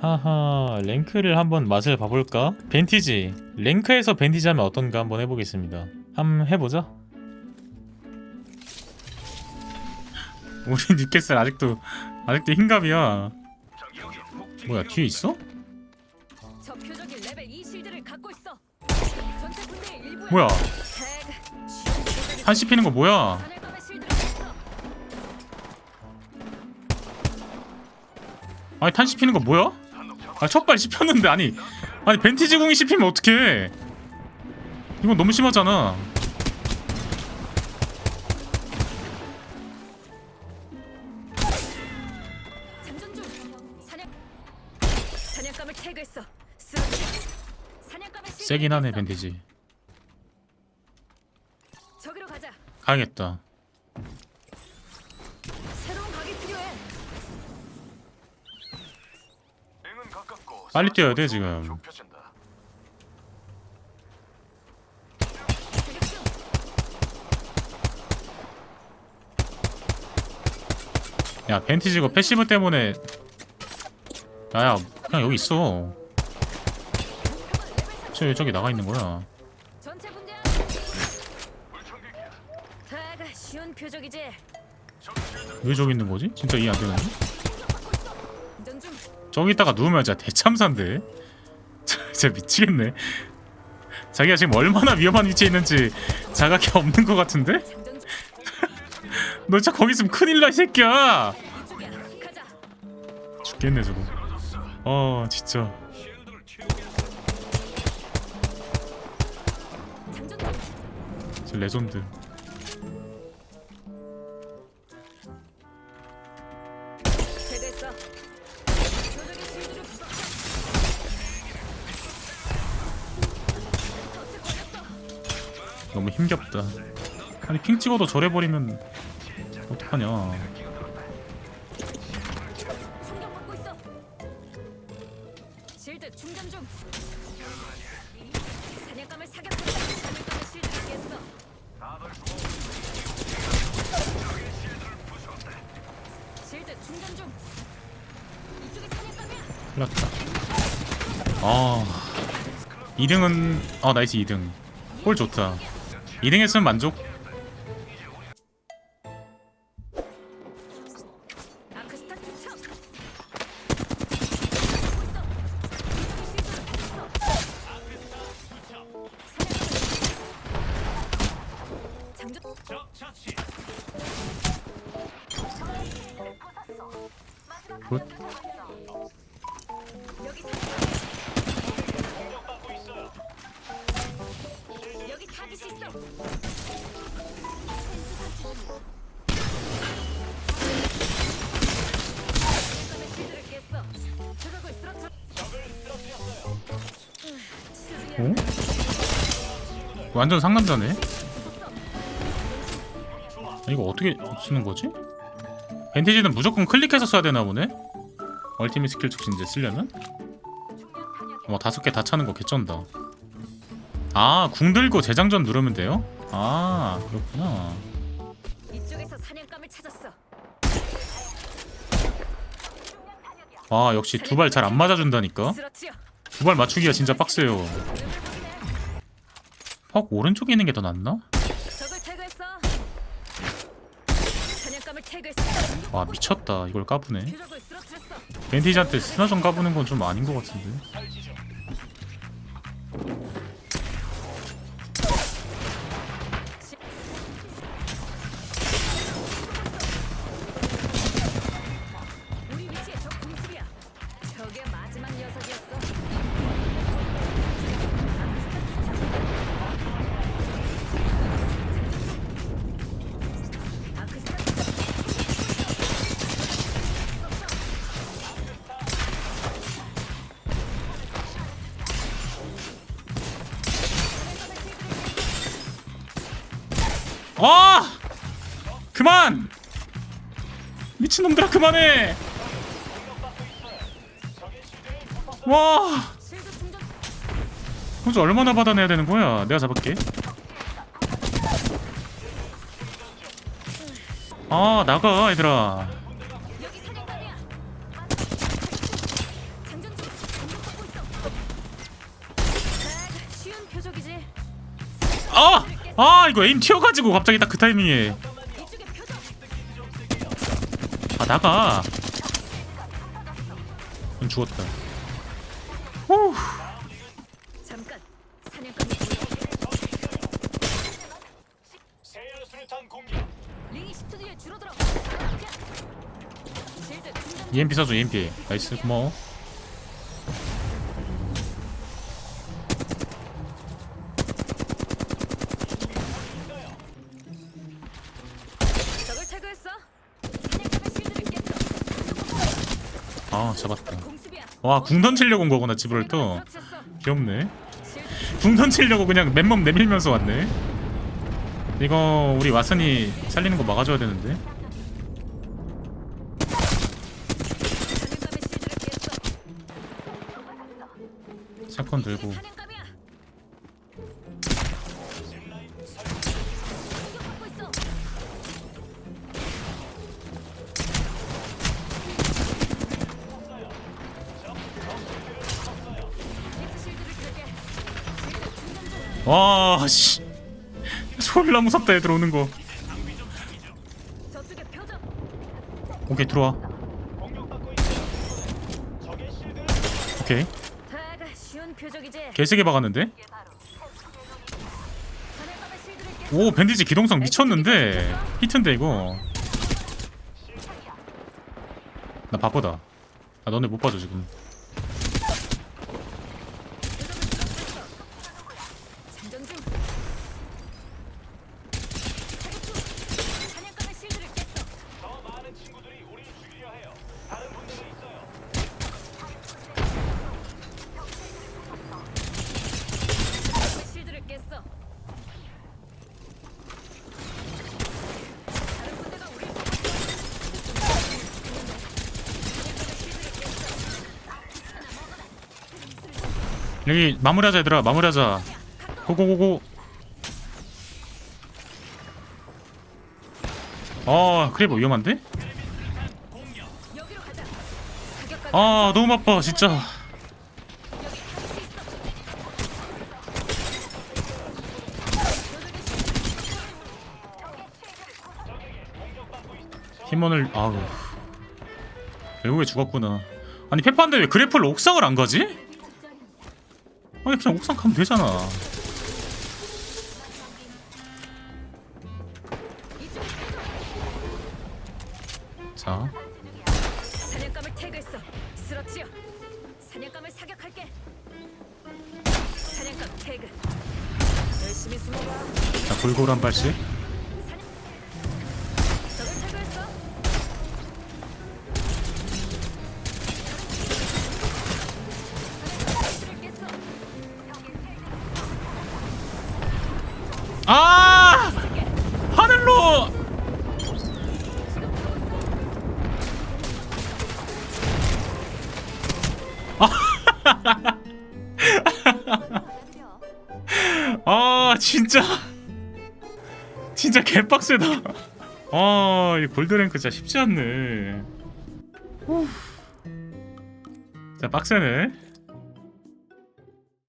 하하 랭크를 한번 맛을 봐볼까? 벤티지 랭크에서 벤티지 하면 어떤가 한번 해보겠습니다 한번 해보자 우리 뉴캐슬 아직도 아직도 흰갑이야 뭐야 뒤에 있어? 저 표적이 레벨 2 실드를 갖고 있어. 전체 군대의 일부야. 뭐야 한시 피는 거 뭐야 실드를. 아니 탄 씹히는 거 뭐야? 아 첫발 씹혔는데 아니. 아니 벤티지 궁이 씹히면 어떡해. 이건 너무 심하잖아. 세긴 하네 벤티지. 가야겠다 빨리 뛰어야 돼 지금. 야 벤티지 거 패시브 때문에 야야 그냥 여기 있어 목표가 레벨 3. 쟤왜 저기 나가 있는 거야. 왜 저기 있는 거지? 진짜 이해 안 되는데? 저기 있다가 누우면 진짜 대참사인데. 진짜 미치겠네. 자기가 지금 얼마나 위험한 위치에 있는지 자각이 없는 것 같은데? 너 진짜 거기 있으면 큰일 나 이 새끼야. 죽겠네 저거. 어 진짜. 저 레전드 힘겹다 아니 핑 찍어도 저래버리면 어떡하냐 충격받고 있어. 실드 충전 중. 사냥감을 사격한다. 사냥감의 실드를 깼어. 실드 충전 중. 이쪽에 사냥감이야. 큰일 났다 아 2등은 아 나이스 2등 홀 좋다 2등 했으면 만족 완전 상남자네 아, 이거 어떻게 쓰는 거지? 벤티지는 무조건 클릭해서 써야 되나 보네? 얼티밋 스킬 촉진 이제 쓰려면? 와 다섯 개 다 차는 거 개쩐다 아, 궁 들고 재장전 누르면 돼요? 아, 그렇구나. 이쪽에서 사냥감을 찾았어. 아, 역시 두 발 잘 안 맞아준다니까? 쓰러뜨려. 두 발 맞추기가 진짜 빡세요. 퍽 오른쪽에 있는 게 더 낫나? 적을. 사냥감을. 와, 미쳤다. 이걸 까부네. 벤티지한테 스나전 까부는 건 좀 아닌 것 같은데. 와! 그만! 미친놈들아 그만해! 와! 그저 얼마나 받아내야 되는 거야? 내가 잡을게. 아 나가 얘들아. 아! 아 이거 에임 튀어가지고 갑자기 딱 그 타이밍에. 아 나가 넌 죽었다 후 잠깐. 사냥감이 세열 수류탄 공격. 링이 10초 뒤에 줄어들어. 실드 충전. EMP 써줘 EMP 나이스 고마워 적을 태그했어. 사냥감의 실드를 깼어. 아 공습이야. 와궁 던치려고 온 거구나 설치했어. 귀엽네 궁 던치려고 그냥 맨몸 내밀면서 왔네 이거 우리 와슨이 살리는 거 막아줘야 되는데. 샷건 들고 와 씨. 졸라 무섭다 애들 오는 거. 오케이 들어와. 오케이. 개세게 박았는데. 오 밴디지 기동성 미쳤는데. 히트인데 이거. 나 바쁘다. 아 너네 못 봐줘 지금 장전 중. 사격 중. 사냥감의 실드를 깼어. 더 많은 친구들이 우리를 죽이려 해요. 다른 분들이 있어요. 사냥감의 실드를 깼어. 다른 군대가 우리를 쏘고 여기 마무리하자 얘들아 마무리하자 고고고고 아 크리버 위험한데? 아 너무 바빠 진짜. 힘원을 아우 결국에 죽었구나 아니 페파인데 왜 그래플 옥상을 안 가지? 아니 그냥 옥상 가면 되잖아. 자 사냥감을 태그했어. 쓰러뜨려. 사냥감을 사격할게. 사냥감 태그. 열심히 숨어봐. 자, 골고루 한 발씩 아! 하늘로! 아 진짜. 진짜 개빡세다. 아이 골드랭크 진짜 쉽지 않네. 후. 자 빡세네